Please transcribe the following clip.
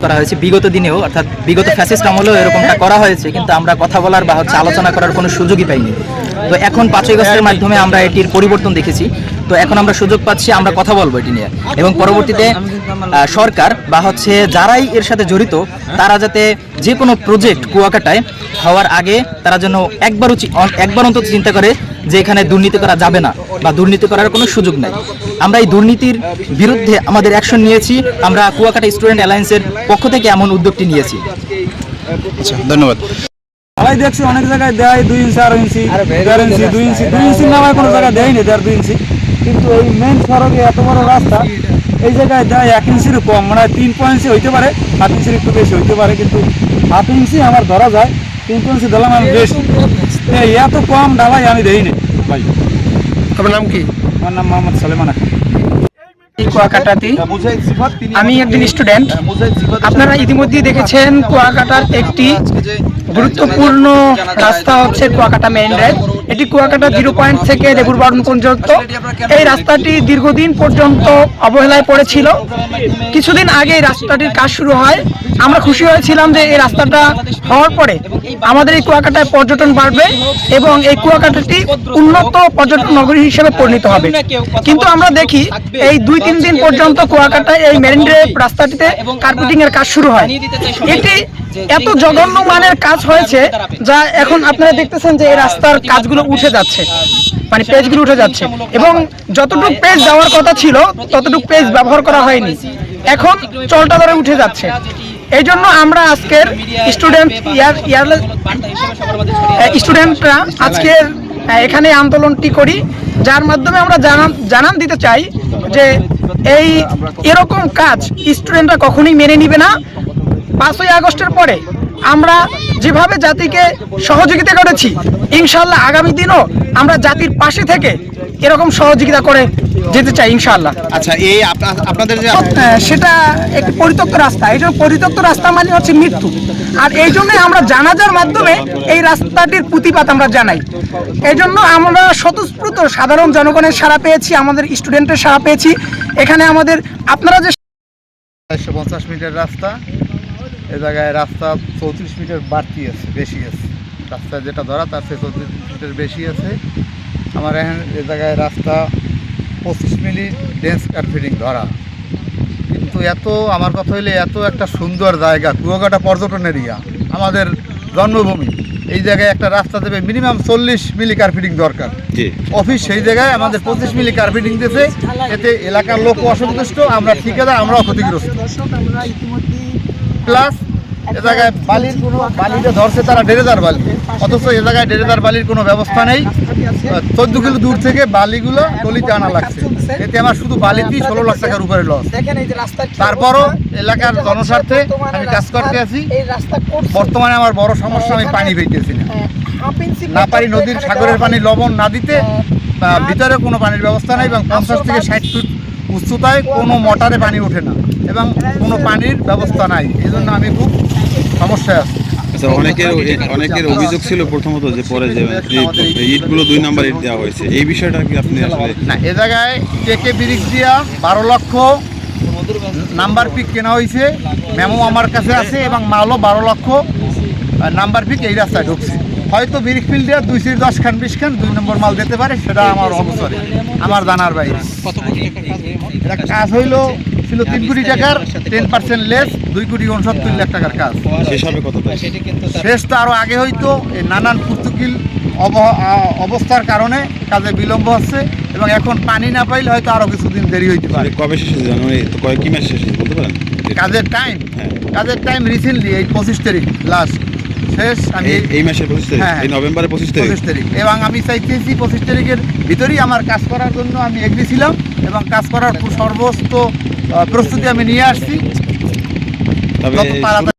করা হয়েছে। বিগত দিনেও, অর্থাৎ বিগত ফ্যাসিস্ট আমলেও এরকমটা করা হয়েছে, কিন্তু আমরা কথা বলার বা হচ্ছে আলোচনা করার কোনো সুযোগই পাইনি। তো এখন পাঁচই আগস্টের মাধ্যমে আমরা এটির পরিবর্তন দেখেছি। তো এখন আমরা সুযোগ পাচ্ছি, আমরা কথা বলব এটি নিয়ে। এবং পরবর্তীতে সরকার বা হচ্ছে যারাই এর সাথে জড়িত, তারা যাতে যে কোনো প্রজেক্ট কুয়াকাটায় হওয়ার আগে তারা যেন একবার উচি- অন- একবার অন্তত চিন্তা করে যে এখানে দুর্নীতি করা যাবে না বা দুর্নীতি করার কোনো সুযোগ নাই। আমরা এই দুর্নীতির বিরুদ্ধে আমাদের অ্যাকশন নিয়েছি। আমরা কুয়াকাটা স্টুডেন্ট অ্যালায়েন্সের পক্ষ থেকে এমন উদ্যোগটি নিয়েছি। আচ্ছা ধন্যবাদ। ঢালাই দেখছি অনেক জায়গায় দেয় দুই ইঞ্চি আড়াই ইঞ্চি দেড় ইঞ্চি দুই ইঞ্চি দুই ইঞ্চি নামায় কোনো জায়গায় দেয়নি দেড় দুই ইঞ্চি। কিন্তু এই মেন সড়কে এত বড় রাস্তা এই জায়গায় দেয় এক ইঞ্চির কম মানে তিন পয়েন্ট হইতে পারে হাফ ইঞ্চির একটু বেশি হইতে পারে কিন্তু হাফ ইঞ্চি আমার ধরা যায় তিন পয়েন্ট দিলাম আমি বেশি। এত কম ঢালাই আমি দেইনি ভাই। আপনার নাম কি? আমার নাম মোহাম্মদ সালেমান। কুয়াকাটাতে। আমি একজন স্টুডেন্ট আপনারা ইতিমধ্যেই দেখেছেন কুয়াকাটার একটি গুরুত্বপূর্ণ রাস্তা হচ্ছে কুয়াকাটা মেইন রোড। এটি কুয়াকাটা জিরো পয়েন্ট থেকে লেবুর বাড়ন পর্যন্ত। এই রাস্তাটি দীর্ঘদিন পর্যন্ত অবহেলায় পড়েছিল। কিছুদিন আগে এই রাস্তাটির কাজ শুরু হয়। আমরা খুশি হয়েছিলাম যে এই রাস্তাটা হওয়ার পরে আমাদের এই কুয়াকাটায় পর্যটন বাড়বে এবং এই কুয়াকাটাটি উন্নত পর্যটন নগরী হিসেবে পরিণত হবে। কিন্তু আমরা দেখি এই দুই তিন দিন পর্যন্ত কুয়াকাটায় এই মেরিন ড্রাইভ রাস্তাটিতে কার্পেটিং এর কাজ শুরু হয়। এটি এত জঘন্য মানের কাজ হয়েছে যা এখন আপনারা দেখতেছেন যে এই রাস্তার কাজগুলো উঠে যাচ্ছে। মানে পেজগুলো উঠে যাচ্ছে। এবং যতটুকু পেজ দেওয়ার কথা ছিল ততটুকু পেজ ব্যবহার করা হয়নি। এখন চলটা ধরে উঠে যাচ্ছে। এই জন্য আমরা আজকের স্টুডেন্ট ইয়ার স্টুডেন্টরা আজকের এখানে আন্দোলনটি করি যার মাধ্যমে আমরা জানান জানান দিতে চাই যে এই এরকম কাজ স্টুডেন্টরা কখনোই মেনে নিবে না। পাঁচই আগস্টের পরে আমরা যেভাবে জাতিকে সহযোগিতা করেছি ইনশাল্লাহ আগামী দিনও আমরা জাতির পাশে থেকে এরকম সহযোগিতা করে যেতে চাই ইনশাল্লাহ আচ্ছা এই আপনাদের সেটা একটি পরিত্যক্ত রাস্তা। এই জন্য পরিত্যক্ত রাস্তা মানে হচ্ছে মৃত্যু। আর এই জন্য আমরা জানাজার মাধ্যমে এই রাস্তাটির প্রতিবাদ আমরা জানাই। এই জন্য আমরা স্বতঃস্ফূর্ত সাধারণ জনগণের সাড়া পেয়েছি আমাদের স্টুডেন্টের সাড়া পেয়েছি। এখানে আমাদের আপনারা যে পঞ্চাশ মিটার রাস্তা এ জায়গায় রাস্তা চৌত্রিশ মিটার বাড়তি আছে বেশি আছে। রাস্তা যেটা ধরা তার চেয়ে চৌত্রিশ মিটার বেশি আছে। আমার এখন এ জায়গায় রাস্তা পঁচিশ মিলি ডেন্স কার্পেটিং ধরা। কিন্তু এত আমার কথা হইলে এত একটা সুন্দর জায়গা কুয়াকাটা পর্যটন এরিয়া আমাদের জন্মভূমি। এই জায়গায় একটা রাস্তা দেবে মিনিমাম চল্লিশ মিলি কার্পেটিং দরকার। অফিস সেই জায়গায় আমাদের পঁচিশ মিলি কার্পেটিং দিয়েছে। এতে এলাকার লোক অসন্তুষ্ট আমরা ঠিকাদার আমরাও ক্ষতিগ্রস্ত। প্লাস এ জায়গায় বালির কোনো বালিটা ধরছে, তারা ডেরেদার বালি। অথচ এ জায়গায় ডেরেদার বালির কোনো ব্যবস্থা নেই। চোদ্দ কিলো দূর থেকে বালিগুলো টলিতে আনা লাগছে। এতে আমার শুধু বালিতেই ষোলো লাখ টাকার উপরে লস তারপরও এলাকার জনস্বার্থে আমি কাজ করতে আছি। বর্তমানে আমার বড় সমস্যা, আমি পানি পেয়েছি না। না পারি নদীর সাগরের পানি লবণ না দিতে ভিতরে কোনো পানির ব্যবস্থা নেই, এবং পঞ্চাশ থেকে ষাট ফুট উচ্চতায় কোনো মোটরে পানি ওঠে না। এবং কোনো পানির ব্যবস্থা নাই। এই জন্য আমি খুব সমস্যায় আছি। আচ্ছা অনেকের অনেকের অভিযোগ ছিল প্রথমত যে পরে যে যে ইটগুলো দুই নাম্বার ইট দেওয়া হয়েছে। এই বিষয়টা কি আপনি আসলে না এ জায়গায় কেকে ব্রিক্স দিয়া বারো লক্ষ নাম্বার পিক কেনা হয়েছে। মেমো আমার কাছে আছে এবং মালও বারো লক্ষ নাম্বার পিক এই রাস্তায় ঢুকছে। হয়তো ব্রিক ফিল্ড দেওয়া দুই সিট দশ খান বিশ খান দুই নম্বর মাল দিতে পারে সেটা আমার অবসরে আমার জানার বাইরে। এটা কাজ হইল ছিল তিন কোটি টাকার টেন পার্সেন্ট লেস দুই কোটি উনসত্তর লাখ টাকার কাজ। শেষ হবে কত শেষ তো আরও আগে হইতো এই নানান পুর্তুকিল অব- অবস্থার কারণে কাজে বিলম্ব হচ্ছে এবং এখন পানি না পাইলে হয়তো আরও কিছুদিন দেরি হইতে পারে। কবে শেষ হয়েছে জানুয়ারি কয়েক কি মাস শেষ হয়েছে বলতে পারেন? কাজের টাইম হ্যাঁ। কাজের টাইম রিসেন্টলি এই পঁচিশ তারিখ লাস্ট শেষ আমি এই- মাসের পঁচিশ তারিখ? হ্যাঁ। এই নভেম্বরের পঁচিশ তারিখ? পঁচিশ তারিখ। এবং আমি চাইতেছি পঁচিশ তারিখের ভিতরেই আমার কাজ করার জন্য আমি এগ্রি ছিলাম এবং কাজ করার সর্বোচ্চ প্রস্তুতি আমি নিয়ে আসছি তবে যত তাড়াতাড়ি